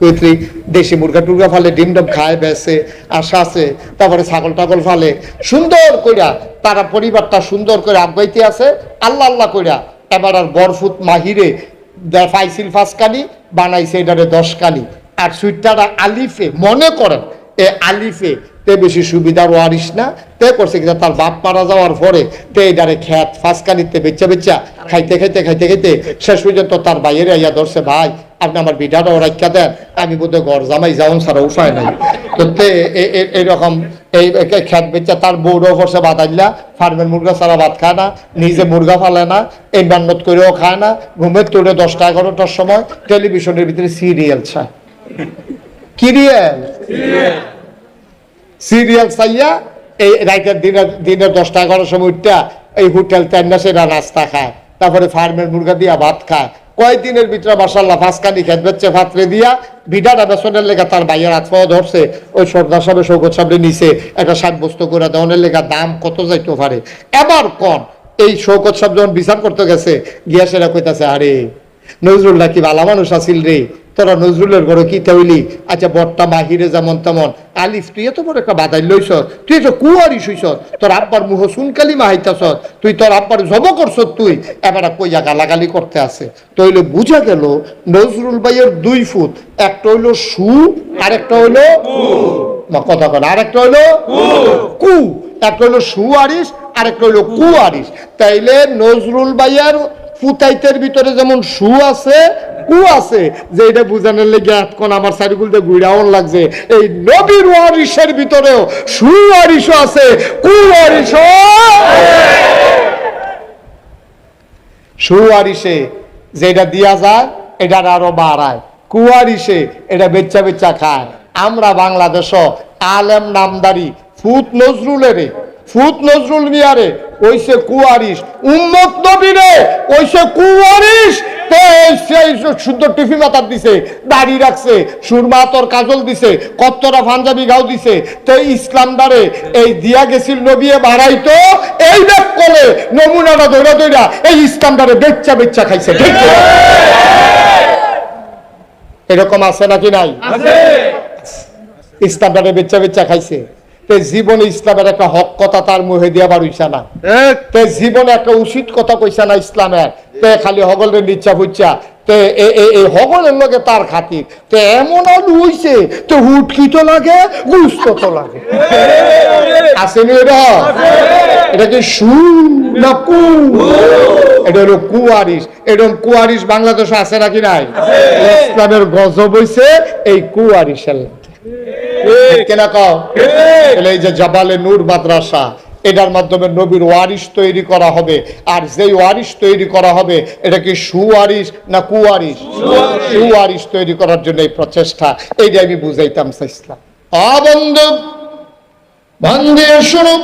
কৈত্রী দেশি মুরগা টুরগা ফালে, ডিম ডম খায় বেসে আশা আছে, তারপরে ছাগল টাগল ফালে। সুন্দর কইরা, তারা পরিবারটা সুন্দর করে আগাইতে আছে, আল্লাহ আল্লাহ কইরা, এবার আর বরফুত মাহিরে ফাইসিল ফাঁসকানি বানাইছে এটারে দশকানি আর সুইটারা আলিফে, মনে করেন, এ আলিফে তে বেশি সুবিধার ওয়ারিস না। তে করছে কিনা তার বাপ মারা যাওয়ার পরে তে এটারে খ্যাত ফাঁসকানিতে বেচা বেচা খাইতে খাইতে খাইতে খাইতে শেষ পর্যন্ত তার বাইরে আইয়া ধরছে, ভাই, আপনি আমার বিটাটাও রাখা দেন, আমি বোধহয় ঘর জামাই যাওন ছাড়া উপায় নাই। তো তে এ- এ- এই খ্যাত বেচা তার বউরও করছে বাদাইলা ফার্মের মুরগা ছাড়া ভাত খায় না, নিজে মুরগা ফালে না এই বান্নত করেও খায় না, ঘুমের তোড়ে দশটা এগারোটার সময় টেলিভিশনের ভিতরে সিরিয়াল ছায়। কিরিয়াল সিরিয়াল চাইয়া এই রাইতের দিনের দিনের দশটা এগারোর সময় উঠটা এই হোটেল তেন্না সেরা নাস্তা খায় তারপরে ফার্মের মুরগা দিয়া ভাত খায় কয়েকদিনের ভিতরে মাসাল্লাহ ফাঁসকানি খেত বেচছে ফাতরে দিয়া বিডাটা বেসনের লেখা তার ভাইয়ের হাত পাওয়া ধরছে। ওই সর্দার সাহেব সৌগত সাহেব নিচে একটা সাব্যস্ত করে দেওয়ানের লেখা দাম কত যাইতে পারে। এবার কন, এই শৌকত সাহেব যখন বিচার করতে গেছে, গিয়া সেরা কইতাছে, আরে নজরুল কি ভালো মানুষ আসিল রে? তোরা নজরুলের ঘরে কি তৈলি আচ্ছা বট্টা, মাহিরে যেমন তেমন। আলিফ, তুই এত বড় একটা বাদাই লইছ তুই তো কুয়ারি শুইছ তোর আব্বার মুহ সুনকালি মাহাইতাছ তুই তোর আব্বার জব করছ তুই। এবার কইয়া গালাগালি করতে আছে। তইলে বুঝা গেল, নজরুল ভাইয়ের দুই ফুট একটা হইল সু আর একটা হইল কথা কন আর একটা হইল কু। একটা হইল সু আরিস আর একটা হইল কু আরিস। তাইলে নজরুল ভাইয়ার ফুতাইতের ভিতরে যেমন সু আছে কু আছে, যে এটা বুঝানোর লেগে এখন আমার সাইডগুলতে গুড়াও লাগছে। এই নবীর ওয়ারিসের ভিতরেও সু ওয়ারিসও আছে। কু ওয়ারিসে যেটা দিয়া যায়, এটার আরও বাড়ায়। কুয়ারিসে এটা বেচ্চা বেচ্চা খায়। আমরা বাংলাদেশ আলেম নামদারি ফুত নজরুলেরে, ফুত নজরুল মিয়ারে, ওইসে কুয়ারিস উম্মত নবীরে, ওইসে কুয়ারিস শুদ্ধ টিফি মাতার দিছে দাড়ি রাখছে সুরমা তোর কাজল দিছে কত্তরা পাঞ্জাবি গাও দিছে। তে ইসলাম দ্বারে এই দিয়া গেছিল নবিয়ে বাড়াইতো এই দেখ করে নমুনাটা দৌড়া দৌড়া এই ইসলাম দ্বারে বেচ্চা বেচ্চা খাইছে। ঠিক এরকম আছে নাকি নাই? ইসলাম দ্বারে বেচ্চা বেচ্চা খাইছে। তে জীবনে ইসলামের একটা হক কথা তার মুহে দিয়া বাড়ুইছে না। জীবনে একটা উচিত কথা কইছে না ইসলামের। তে খালি হগলের নিচ্ছা ফুচ্ছা। তে এই হগলের লগে তার খাতির তে এমন আলু হইছে তো হুটকি তো লাগে গুস্ত তো লাগে। আসেনি এটা? এটা কি সু না কু এটা হলো কুয়ারিস এরকম কুয়ারিস বাংলাদেশে আছে নাকি নাই? ইসলামের গজব হইছে এই কুয়ারিসের। কেনা কও? এই যে জাবালে নূর মাদ্রাসা এটার মাধ্যমে নবীর ওয়ারিশ তৈরি করা হবে। আর যেই ওয়ারিশ তৈরি করা হবে এটা কি সুয়ারিশ না কুয়ারিশ সুয়ারিশ তৈরি করার জন্য এই প্রচেষ্টা। এইটা আমি বুঝাইতাম চাইছিলাম অবন্ধু বন্ধে শুরু।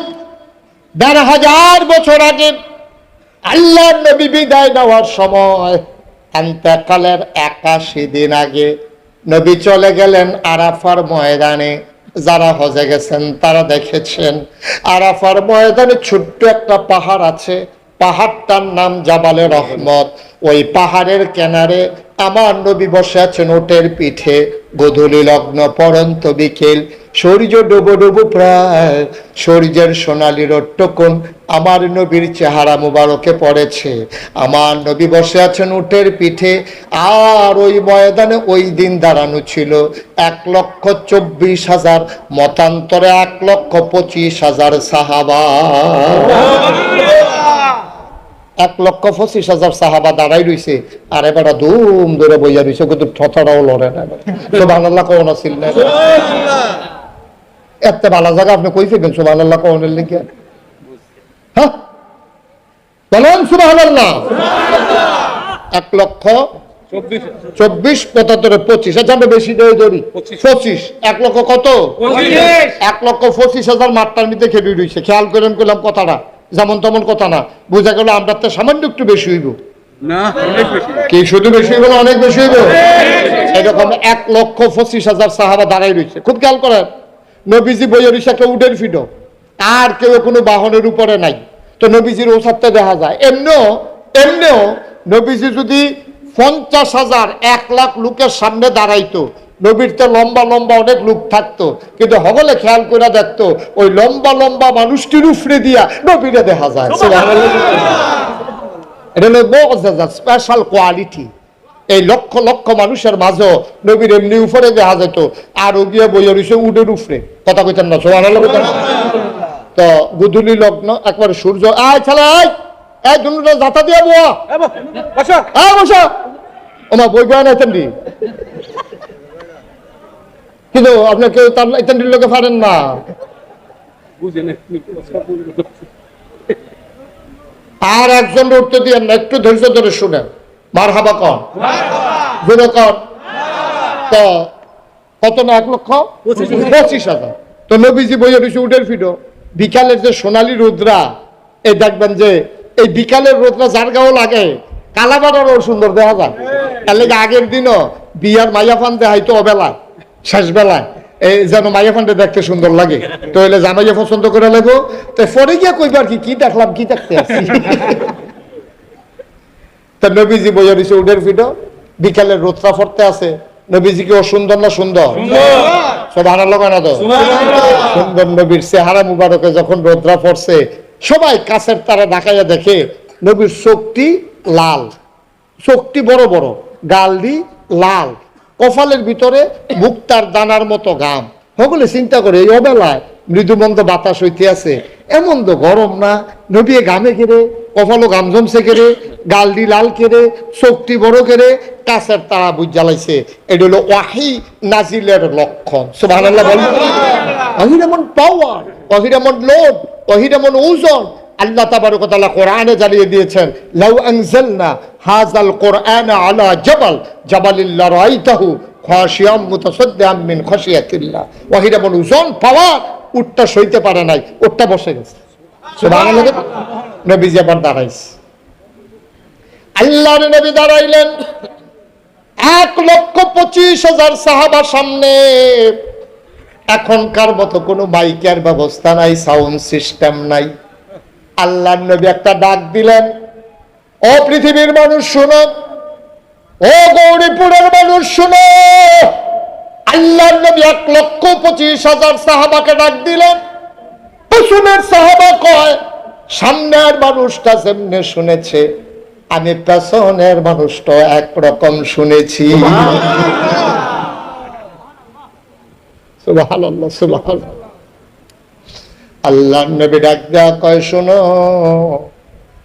দেড় হাজার বছর আগে আল্লাহ নবী বিদায় নেওয়ার সময় অন্তকালের একাশি দিন আগে নবী চলে গেলেন আরাফার ময়দানে। যারা হজে গেছেন, তারা দেখেছেন, আরাফার ময়দানে ছোট্ট একটা পাহাড় আছে। পাহাড়টার নাম জাবালে রহমত। ওই পাহাড়ের কেনারে আমার নবী বসে আছেন ওটের পিঠে, গোধূলি লগ্ন পরন্ত বিকেল। সূর্য ডুবো ডুবো প্রায়, সূর্যের সোনালি রট্টকুন আমার নবীর চেহারা মুবারকে পড়েছে। আমার নবী বসে আছেন উটের পিঠে, আর ওই ময়দানে ওই দিন দাঁড়ানো ছিল। এক লক্ষ চব্বিশ হাজার, মতান্তরে এক লক্ষ পঁচিশ হাজার সাহাবা। এক লক্ষ পঁচিশ হাজার সাহাবা দাঁড়াই রইছে আর এবার ধুম ধরে বইয়া রইছে কিন্তু ঠথরাও লড়ে না সোভান আল্লাহ কখন আসিল না এত ভালো জায়গা আপনি কই ফেলবেন সোভান আল্লাহ কখনের লিখে? হ্যাঁ? বলেন সুবাহ আল্লাহ এক লক্ষ চব্বিশ। পঁচাত্তরে পঁচিশ আচ্ছা আমরা বেশি ধরে ধরি। পঁচিশ। এক লক্ষ কত? এক লক্ষ পঁচিশ হাজার মাঠটার মধ্যে খেপে রয়েছে খেয়াল করেন করলাম কথাটা। যেমন তেমন কথা না। বোঝা গেল আমরা তো সামান্য একটু বেশি হইব। কি শুধু বেশি হইব না অনেক বেশি হইব? এরকম এক লক্ষ পঁচিশ হাজার দাঁড়াই রয়েছে। খুব খেয়াল করেন নবীজি বইয়ের একটা উডের ফিডো। আর কেউ কোনো বাহনের উপরে নাই। তো নবীজির ওসারটা দেখা যায়। এমনিও এমনিও নবীজি যদি পঞ্চাশ হাজার এক লাখ লোকের সামনে দাঁড়াইতো নবীর তো লম্বা লম্বা অনেক লোক থাকতো কিন্তু হগলে খেয়াল করে দেখতো ওই লম্বা লম্বা মানুষটির উফরে দিয়া নবীরে দেখা যায়। এটা হলো স্পেশাল কোয়ালিটি এই লক্ষ লক্ষ মানুষের মাঝে নবীর এমনি উপরে দেখা যেত আর গিয়ে বইয়া রয়েছে উডের উপরে কথা কইতেন না সোমান তো গুধুলি লগ্ন একবার সূর্য আয় ছেলে আয়! এই দুটা যাতা দিয়া বুয়া। বসো। ওমা বই বয়া নাইতেন দি কিন্তু আপনার কেউ তার ইতেন লোকে পারেন না? আর একজন উঠতে দিয়ে একটু ধৈর্য ধরে শুনেন। মার হাবা কন। জোরে কন। কত না, এক লক্ষ? পঁচিশ হাজার। তো নবীজি বইয়ের রয়েছে উডের ফিডো। বিকালের যে সোনালি রোদ্রা, এই দেখবেন যে, এই বিকালের রোদ্রা যার গাও লাগে, কালাবাটারও সুন্দর দেখা যায়। তার লেগে আগের দিনও বিয়ার মাইয়া ফান দেখাইতো অবেলা শেষ বেলায় এই যেন মাইয়া ফান্ডে দেখতে সুন্দর লাগে। তো এলে জামাইয়া পছন্দ করে লাগো তো পরে গিয়া কইবার কি কি দেখলাম কি দেখতে আসছি তা নবীজি বইয়া দিছে উডের ফিডো বিকালের রোদটা ফরতে আছে। নবীজি কি অসুন্দর না সুন্দর? লগা না তো? সুন্দর নবীর চেহারা মুবারকে যখন রোদ্রা পড়ছে সবাই কাছের তারা ঢাকাইয়া দেখে নবীর চোখটি লাল। চোখটি বড় বড় গালডি লাল। কপালের ভিতরে মুক্তার দানার মতো গাম সকলে চিন্তা করে, এই অবেলায় মৃদুমন্দ বাতাস হইতে আছে। এমন তো গরম না। নবী গামে কেড়ে কপালও গাম জমছে কেড়ে গালডি লাল কেড়ে শক্তি বড় কেড়ে কাছের তারা বুঝ জ্বালাইছে এটা হলো ওয়াহি নাজিলের লক্ষণ। সুবহানাল্লাহ বলেন এমন পাওয়ার অহির এমন লোড অহির এমন ওজন। আল্লাহ তাবারক ওয়া তাআলা কোরআনে জানিয়ে দিয়েছেন, লাউ আনজালনা হাযাল কোরআন আলা জাবাল জাবালিল্লা রাআইতাহু খাশিয়াম মুতাসাদ্দিআম মিন খাশিয়াতিল্লাহ। ওয়াহির এমন ওজন পাওয়ার উটটা সইতে পারে নাই, উটটা বসে গেছে। নবীজি আবার দাঁড়াইছে। আল্লাহর নবী দাঁড়াইলেন। এক লক্ষ পঁচিশ হাজার সাহাবার সামনে। এখনকার মতো কোনো মাইকের ব্যবস্থা নাই, সাউন্ড সিস্টেম নাই। আল্লাহ নবী একটা ডাক দিলেন। ও পৃথিবীর মানুষ শুনো। ও গৌরীপুরের মানুষ শুনো। আল্লাহ নবী এক লক্ষ পঁচিশ হাজার সাহাবাকে ডাক দিলেন। পেছনের সাহাবা কয় সামনের মানুষটা যেমনে শুনেছে আমি পেছনের মানুষটা একরকম শুনেছি। আল্লাহ নবী ডাক দেয়া কয় শোনো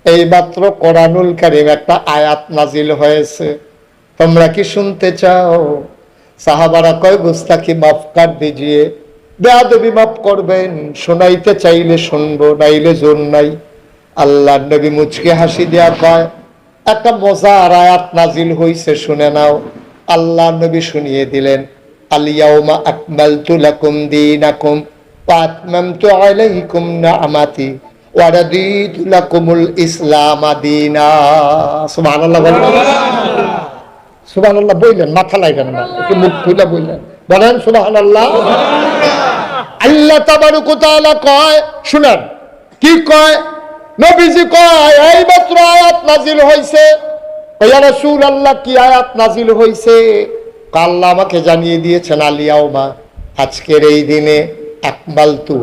এইমাত্র কোরআনুল কারিম একটা আয়াত নাজিল হয়েছে। তোমরা কি শুনতে চাও? সাহাবারা কয় গুস্তাকি মাফ কাট দিজিয়ে। বেয়াদবি মাফ করবেন। শোনাইতে চাইলে শুনব, নাইলে জোর নাই। আল্লাহ নবী মুচকে হাসি দেয়া কয়, একটা মজার আয়াত নাজিল হইছে, শুনে নাও। আল্লাহ নবী শুনিয়ে দিলেন আলিয়াউমা আকমালতু তো দিনাকুম হিকুম না আমাতি ওয়ারাদিতুলাকুমুল ইসলাম আদিনা সুবহানাল্লাহ বলেন। সুবহানাল্লাহ বললেন মাথা লাগান না, একটু মুখ খুলে বললেন। বলেন, সুবহানাল্লাহ। আল্লাহ তাবারক তাআলা কয়, শুনেন, কি কয়? নবীজি কয়, এই মাত্র আয়াত নাজিল হয়েছে ইয়া রাসূলুল্লাহ, কি আয়াত নাজিল হয়েছে আল্লাহ আমাকে জানিয়ে দিয়েছেন আলিয়াউমা আজকের এই দিনে আকমালতু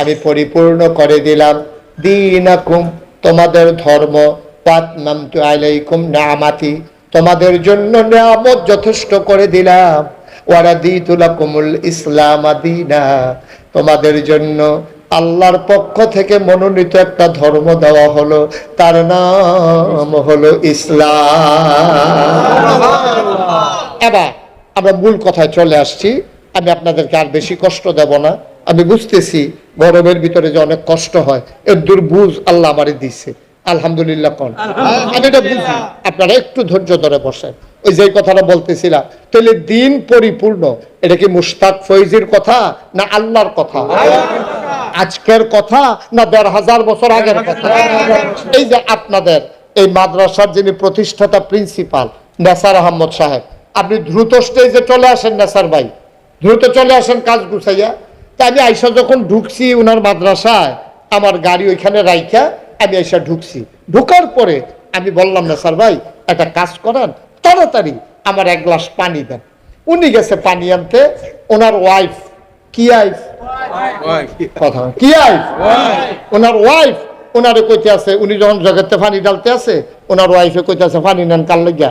আমি পরিপূর্ণ করে দিলাম। দিনাকুম, তোমাদের ধর্ম পাতমামতু আলাইকুম নামাতি, তোমাদের জন্য নিয়ামত যথেষ্ট করে দিলাম। ওয়ারাদিতু লাকুমুল ইসলাম আদিনা তোমাদের জন্য আল্লাহর পক্ষ থেকে মনোনীত একটা ধর্ম দেওয়া হলো, তার নাম হলো ইসলাম। এবার আমরা মূল কথায় চলে আসছি। আমি আপনাদেরকে আর বেশি কষ্ট দেব না। আমি বুঝতেছি গরমের ভিতরে যে অনেক কষ্ট হয়। এর দুর্বুঝ আল্লাহ আমারে দিছে। আলহামদুলিল্লাহ কন। আমি এটা বুঝি। আপনারা একটু ধৈর্য ধরে বসেন। ওই যে কথাটা বলতেছিলাম তাহলে দিন পরিপূর্ণ। এটা কি মুস্তাক ফৈজির কথা না আল্লাহর কথা? আজকের কথা না দেড় হাজার বছর আগের কথা? এই যে আপনাদের এই মাদ্রাসার যিনি প্রতিষ্ঠাতা প্রিন্সিপাল নেসার আহমদ সাহেব আপনি দ্রুত স্টেজে চলে আসেন নেসার ভাই। দ্রুত চলে আসেন কাজ গুছাইয়া। তা আমি আইসা যখন ঢুকছি ওনার মাদ্রাসায়, আমার গাড়ি ওইখানে রাইখা, আমি আইসা ঢুকছি। ঢুকার পরে আমি বললাম, না স্যার ভাই, একটা কাজ করেন, তাড়াতাড়ি আমার এক গ্লাস পানি দেন। উনি গেছে পানি আনতে, ওনার ওয়াইফ, কি আইফ? কথা কি আইফ? ওনার ওয়াইফ, ওনারে কইতে আছে, উনি যখন জগতে পানি ডালতে আছে, ওনার ওয়াইফে কইতে আছে, পানি নেন কাল লাগিয়া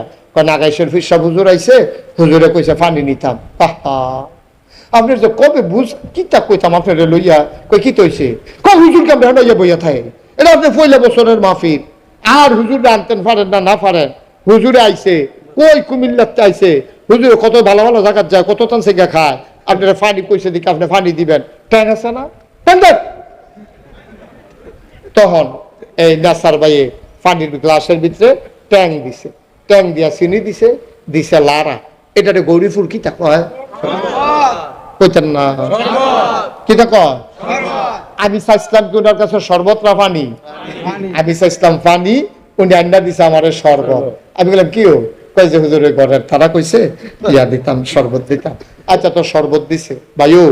ফিসা হুজুর আইছে, হুজুরে কইছে, পানি নিতাম। আহা। আপনার যে কবে বুঝ কিতা কইতাম আপনার লইয়া? কই, কি তৈছে? কয় হুজুর কেমন লইয়া বইয়া থাকে এটা আপনি পয়লা বছরের মাহফিল। আর হুজুরে আনতেন, পারেন না না পারেন। হুজুরে আইছে, কই কুমিল্লাতে আইছে? হুজুরে কত ভালো ভালো জায়গা যায়, কত টান সেগা খায়? আপনারা ফানি কইছে দিকে আপনি ফানি দিবেন। ট্যান আছে না? দেন। তখন এই নাসার বাইয়ে পানির গ্লাসের ভিতরে ট্যাং দিছে। ট্যাং দিয়া চিনি দিছে দিছে লারা এটারে গৌরীপুর কি তা কয়? কইতেন না। কি ওনার কাছে শরবত না পানি? পানি, উনি আন্না দিছে আমারে শরবত। আমি বললাম, কি ও? কয় যে ঘরের তারা কইছে, ইয়া দিতাম, শরবত দিতাম। আচ্ছা তো শরবত দিছে। ভাইও,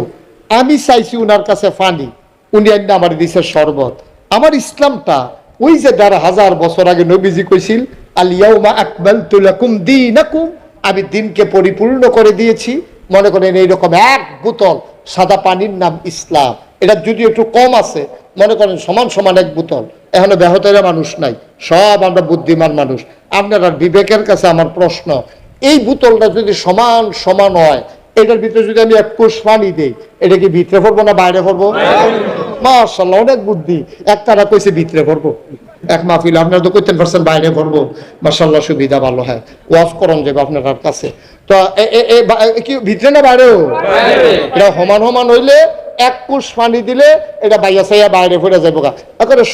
আমি চাইছি উনার কাছে পানি। উনি আন্না আমার দিছে শরবত। আমার ইসলামটা ওই যে দেড় হাজার বছর আগে নবীজি কইছিল আলিয়াউমা আকমালতু লাকুম দীনাকুম। আমি দিনকে পরিপূর্ণ করে দিয়েছি। মনে করেন এইরকম এক বোতল সাদা পানির নাম ইসলাম। এটা যদি একটু কম আছে, মনে করেন সমান সমান এক বোতল। এখনও ব্যাহতেরা মানুষ নাই, সব আমরা বুদ্ধিমান মানুষ। আপনার বিবেকের কাছে আমার প্রশ্ন, এই বোতলটা যদি সমান সমান হয়, এটার ভিতরে যদি আমি এক কোষ পানি দিই, এটা কি ভিতরে পড়ব না বাইরে পড়ব মার্শাল্লাহ অনেক বুদ্ধি। এক তারা কইছে ভিতরে পড়ব এক মাহফিল, আপনারা তো কইতেন পারছেন বাইরে পড়ব মার্শাল্লাহ সুবিধা ভালো, হয়। ওয়াজ করন যাবে আপনার কাছে। তো কি, ভিতরে না বাইরেও এটা সমান সমান হইলে এক কোষ পানি দিলে এটা বাইয়া সাইয়া বাইরে ফুটে যাব গা।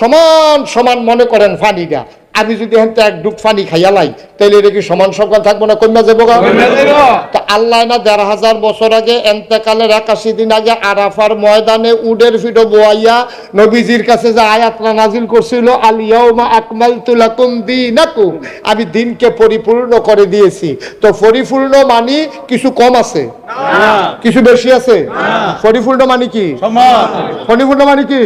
সমান সমান মনে করেন পানিটা। আমি যদি এখান এক ডুব পানি খাইয়া লাই তাহলে এটা কি সমান সমান থাকব না? কমা যাব তা আল্লাহ না দেড় হাজার বছর আগে এন্তেকালের একাশি দিন আগে আরাফার ময়দানে উডের ফিটো বোয়াইয়া নবীজির কাছে যে আয়াতরা নাজিল করছিল আলিয়াউমা আকমাল তুলাকুম দিনাকুম। আমি দিনকে পরিপূর্ণ করে দিয়েছি। তো পরিপূর্ণ মানি কিছু কম আছে? কিছু বেশি আছে? পরিপূর্ণ মানে কি? পরিপূর্ণ মানে কি?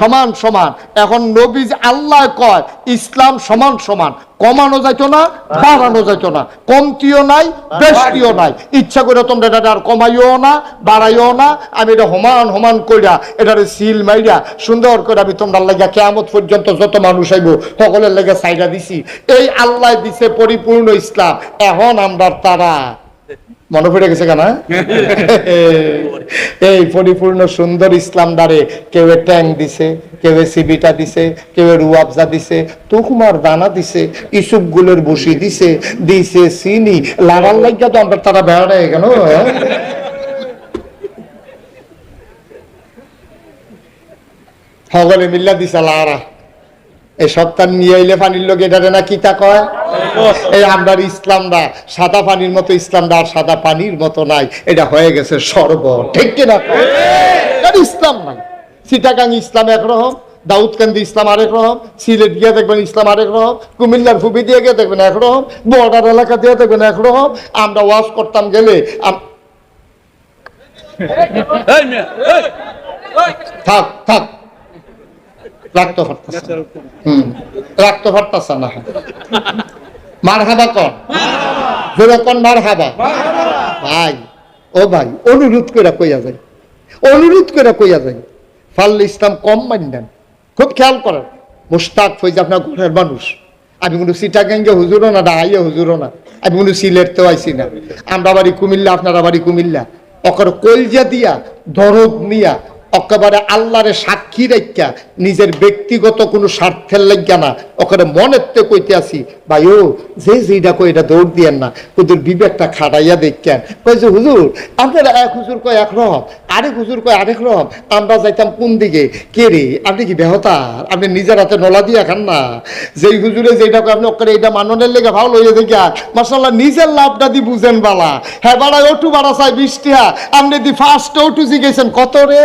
সমান সমান। এখন নবীজ আল্লাহ কয় ইসলাম সমান সমান। কমানো যাইত না, বাড়ানো যাইত না। কমতিও নাই, বেশিও নাই। ইচ্ছা করে তোমরা এটা আর কমাইও না, বাড়াইও না। আমি এটা সমান সমান কইরা, এটারে সিল মাইরা, সুন্দর করে আমি তোমরা লাগা কেয়ামত পর্যন্ত যত মানুষ আইব, সকলের লাগে সাইডা দিছি। এই আল্লাহ দিছে পরিপূর্ণ ইসলাম। এখন আমরা তারা মনে পড়ে গেছে কেন এই পরিপূর্ণ সুন্দর ইসলাম দ্বারে কেউ ট্যাং দিছে, কেউ সিবিটা দিছে, কেউ রুয়াবজা দিছে তুকুমার দানা দিছে ইসুপ গুলের বসি দিছে দিছে চিনি, লাগার লাগিয়া তো আমরা তারা বেড়া হয়ে? গেল সকলে মিল্লা দিছে লারা। এই সপ্তাহ নিয়ে আইলে পানির লোক এটারে না কিতা কয়? এই আমরার ইসলামটা সাদা পানির মতো ইসলামটা আর সাদা পানির মতো নাই। এটা হয়ে গেছে সর্ব ঠিক কিনা? ইসলাম নাই। সিটাগাং ইসলাম একরকম দাউদকান্দি ইসলাম আরেক রকম সিলেট গিয়ে দেখবেন ইসলাম আরেক রকম কুমিল্লার ফুবি দিয়ে গিয়ে দেখবেন একরকম বর্ডার এলাকা দিয়ে দেখবেন একরকম আমরা ওয়াশ করতাম গেলে। থাক থাক। রাখতে পারতেছে। হুম রাখতে পারতেছে না। কন ভাই, ও ভাই, অনুরোধ করে কইয়া যাই। অনুরোধ করে কইয়া যাই। ইসলাম কম খুব খেয়াল করেন মুস্তাক ফৈজ আপনার ঘরের মানুষ। আমি কোনো সিটাগাঙ্গে হুজুরও না, ডাহাইয়া হুজুরও না। আমি কোনো সিলেটতেও আইসি না। আমরা বাড়ি কুমিল্লা, আপনারা বাড়ি কুমিল্লা। অকর কলজা দিয়া, দরদ নিয়া একেবারে আল্লাহরে সাক্ষী রেখা, নিজের ব্যক্তিগত কোনো স্বার্থের লাগিয়া না। ওখানে মনের তে কইতে আসি ভাই ও, যে যেটা কই এটা দৌড় দিয়েন না ওদের বিবেকটা খাটাইয়া দেখেন। যে হুজুর, আপনারা এক হুজুর কয় এক রকম আরেক হুজুর কয় আরেক রকম আমরা যাইতাম কোন দিকে? কে রে, আপনি কি বেহতার? আপনি নিজের হাতে নলা দিয়া খান না। যেই হুজুরে যেটা কয়, আপনি ওখানে এটা মাননের লেগে ভালো লইয়া দেখা মাসাল্লাহ নিজের লাভটা দি বুঝেন বালা। হ্যাঁ বাড়ায়, ওটু বাড়া চাই বৃষ্টি হ্যাঁ আপনি দি ফার্স্ট ওটু জিগেছেন কত রে?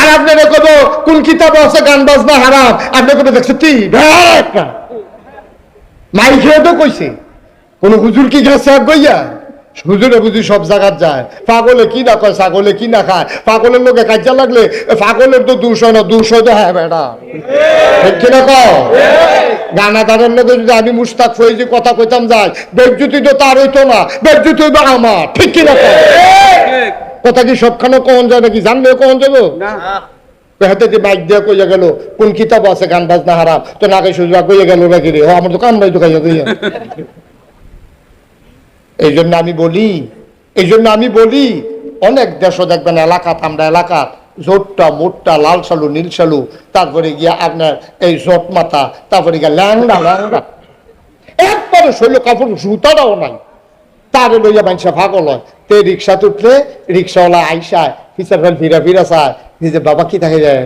আর আপনারা কব, কোন কিতাবে আছে গান বাজনা হারাম? আপনি কবে দেখছ কি? একটা মাই খেয়ে তো কইছে। কোন হুজুর কি গেছে গইয়া? হুজুরে বুঝি সব জায়গার যায়। পাগলে কি না কয়, ছাগলে কি না খায়? পাগলের লোকে কাজা লাগলে পাগলের তো দুশো না দুশো তো হ্যাঁ বেটা। ঠিক কিনা কও? গানা গানের লোকে যদি আমি মুস্তাক ফৈজি কথা কইতাম যাই বেজ্জুতি তো তার হইতো না হইবে আমার। ঠিক কিনা কও? ঠিক। কথা কি সবখানে কখন যায় নাকি? জানলে কখন যাব? না। হাতে যে বাইক দিয়ে কইয়া গেল কোন কিতাব আছে গান বাজনা হারাম? তো নাকে সুযোগ কইয়া গেল নাকি রে? আমার তো কাম নাই তো খাইয়া কইয়া। এই জন্য আমি বলি এই জন্য আমি বলি অনেক দেশ দেখবেন এলাকাত আমরা এলাকাত জোটটা মোটটা লাল সালু নীল সালু তারপরে গিয়া আপনার এই জট মাথা তারপরে গিয়া ল্যাংড়া ল্যাংড়া। একবারে শৈল কাপড় জুতাটাও নাই। তারে লইয়া মানুষে ভাগল হয়। তে রিক্সা তুটলে রিক্সাওয়ালা আইসায় ফিসার ফেল ফিরা ফিরা চায় নিজে বাবা কি থাকে যায়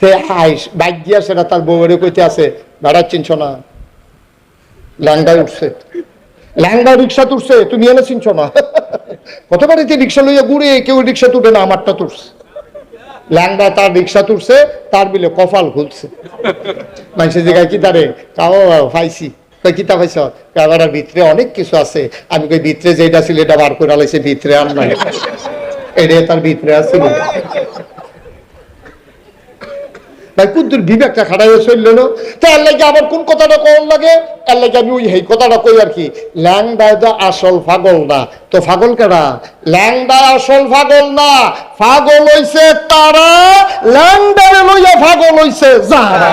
তে আইস, বাইক দিয়া সেটা তার বউরে কইতে আছে ভাড়া চিনছ না? ল্যাংডায় উঠছে। ল্যাংডা রিক্সা তুলছে তুমি এনে চিনছ না? কত বাড়িতে রিক্সা লইয়া ঘুরে, কেউ রিক্সা তুলে না, আমারটা তুলছে ল্যাংডা তার রিক্সা তুলছে তার বিলে কপাল খুলছে। মানুষের জায়গায় কি তারে? তাও পাইছি। পাইছ ভিতরে অনেক কিছু আছে। আমি কই, ভিতরে যেটা ছিল এটা বার করে লাইছে, ভিতরে আর নাই। এটা তার ভিতরে ভাই, কুদ্দুর বিবেকটা চলল না। লাগে কোন কথাটা লাগে? লাগে আমি ওই এই কথাটা কই আর কি? ল্যাংডায় তো আসল ফাগল না। তো ফাগল কেনা ল্যাংডা আসল ফাগল না। ফাগল হইছে তারা ল্যাংডারে লইয়া ফাগল হইছে যারা।